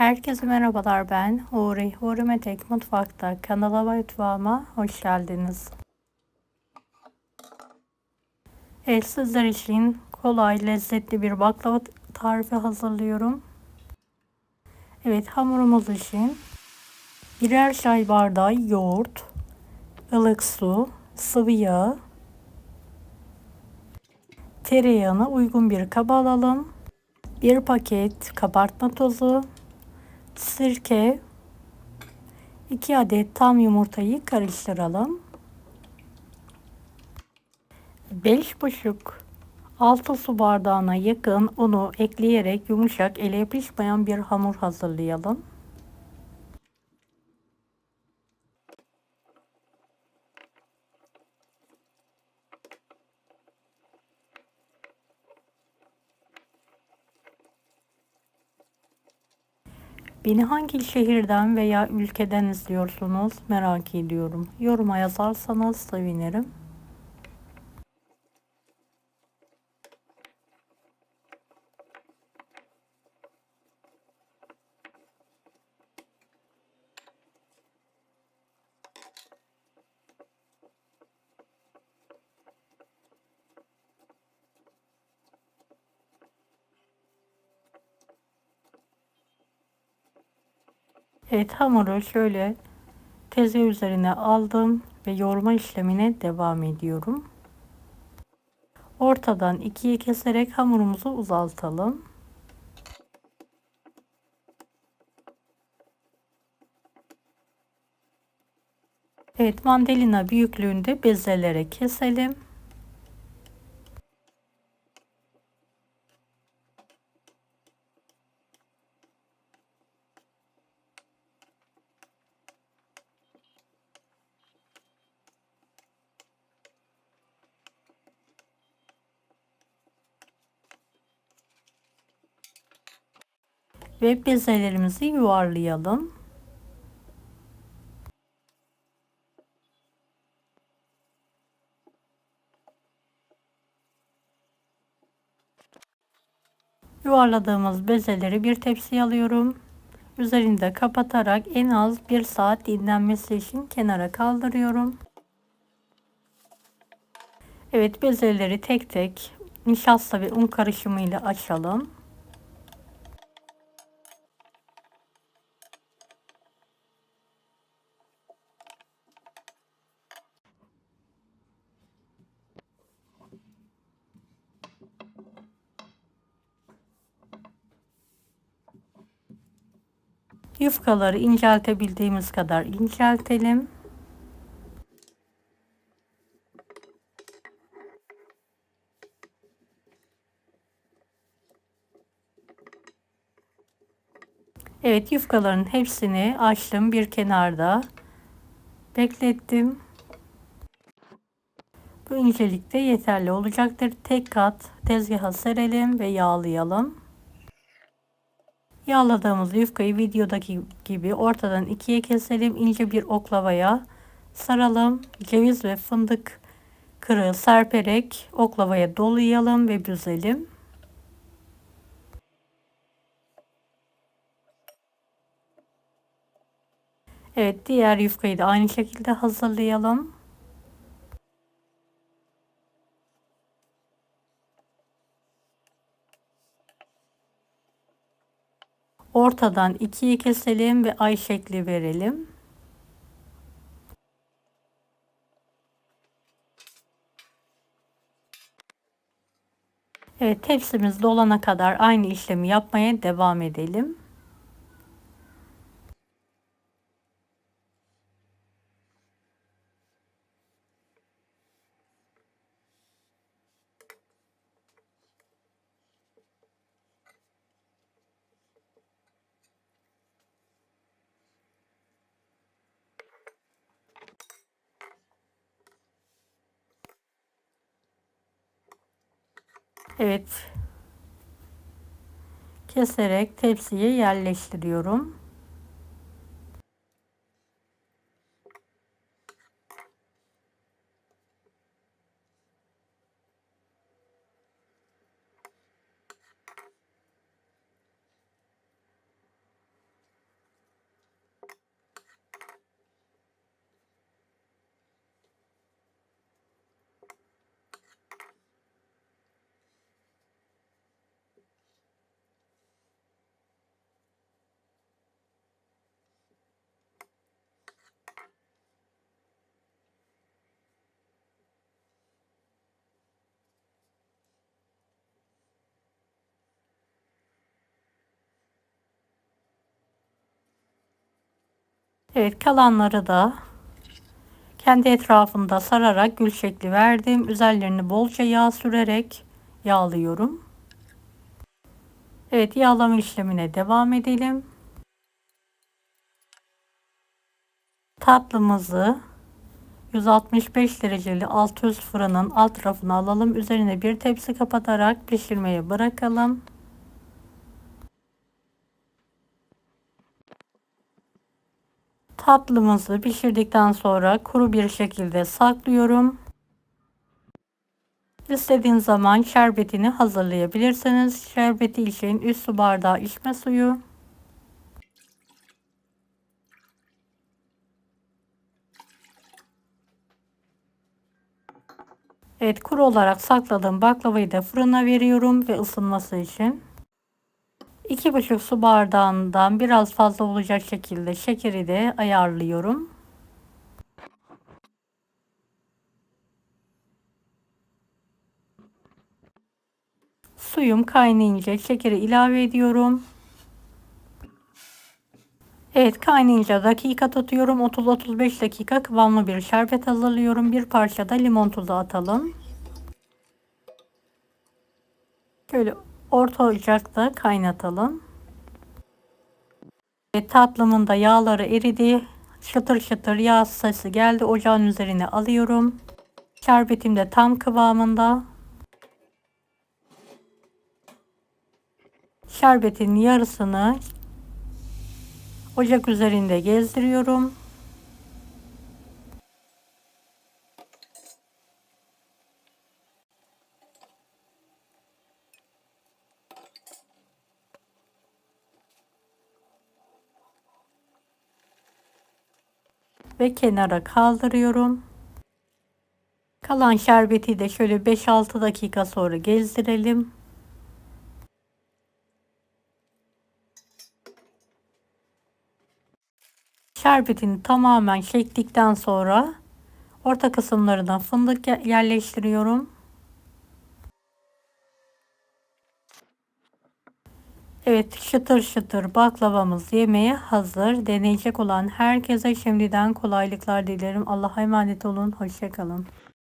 Herkese merhabalar ben Huri. Huri Metek Mutfak'ta kanala ve mutfağıma hoş geldiniz. Evet sizler için kolay lezzetli bir baklava tarifi hazırlıyorum. Evet hamurumuz için birer çay bardağı yoğurt, ılık su, sıvı yağ, tereyağını uygun bir kaba alalım. Bir paket kabartma tozu, sirke, 2 adet tam yumurtayı karıştıralım. 5,5 6 su bardağına yakın unu ekleyerek yumuşak ele yapışmayan bir hamur hazırlayalım. Beni hangi şehirden veya ülkeden izliyorsunuz merak ediyorum. Yoruma yazarsanız sevinirim. Evet hamuru şöyle tezgah üzerine aldım ve yoğurma işlemine devam ediyorum. Ortadan ikiye keserek hamurumuzu uzaltalım. Evet mandalina büyüklüğünde bezelere keselim. Ve bezelerimizi yuvarlayalım. Yuvarladığımız bezeleri bir tepsiye alıyorum. Üzerinde kapatarak en az bir saat dinlenmesi için kenara kaldırıyorum. Evet bezeleri tek tek nişasta ve un karışımı ile açalım. Yufkaları inceltebildiğimiz kadar inceltelim. Evet yufkaların hepsini açtım bir kenarda beklettim. Bu incelikte yeterli olacaktır. Tek kat tezgaha serelim ve yağlayalım. Yağladığımız yufkayı videodaki gibi ortadan ikiye keselim. ince bir oklavaya saralım. Ceviz ve fındık kırığı serperek oklavaya dolayalım ve büzelim. Evet diğer yufkayı da aynı şekilde hazırlayalım. Ortadan ikiye keselim ve ay şekli verelim. Evet tepsimiz dolana kadar aynı işlemi yapmaya devam edelim. Evet. Keserek tepsiye yerleştiriyorum. Evet kalanları da kendi etrafında sararak gül şekli verdim. Üzerlerini bolca yağ sürerek yağlıyorum. Evet yağlama işlemine devam edelim. Tatlımızı 165 dereceli alt üst fırının alt tarafına alalım. Üzerine bir tepsi kapatarak pişirmeye bırakalım. Tatlımızı pişirdikten sonra kuru bir şekilde saklıyorum. İstediğiniz zaman şerbetini hazırlayabilirsiniz. Şerbeti için 3 su bardağı içme suyu. Evet kuru olarak sakladığım baklavayı da fırına veriyorum ve ısınması için. 2,5 su bardağından biraz fazla olacak şekilde şekeri de ayarlıyorum. Suyum kaynayınca şekeri ilave ediyorum. Evet kaynayınca dakika tutuyorum. 30-35 dakika kıvamlı bir şerbet hazırlıyorum. Bir parça da limon tuzu atalım. Şöyle orta ocakta kaynatalım. Evet, tatlımın da yağları eridi. Şıtır şıtır yağ sesi geldi. Ocağın üzerine alıyorum. Şerbetim de tam kıvamında. Şerbetin yarısını ocak üzerinde gezdiriyorum. Ve kenara kaldırıyorum. Kalan şerbeti de şöyle 5-6 dakika sonra gezdirelim. Şerbetini tamamen çektikten sonra orta kısımlarına fındık yerleştiriyorum. Evet şıtır şıtır baklavamız yemeğe hazır. Deneyecek olan herkese şimdiden kolaylıklar dilerim. Allah'a emanet olun. Hoşçakalın.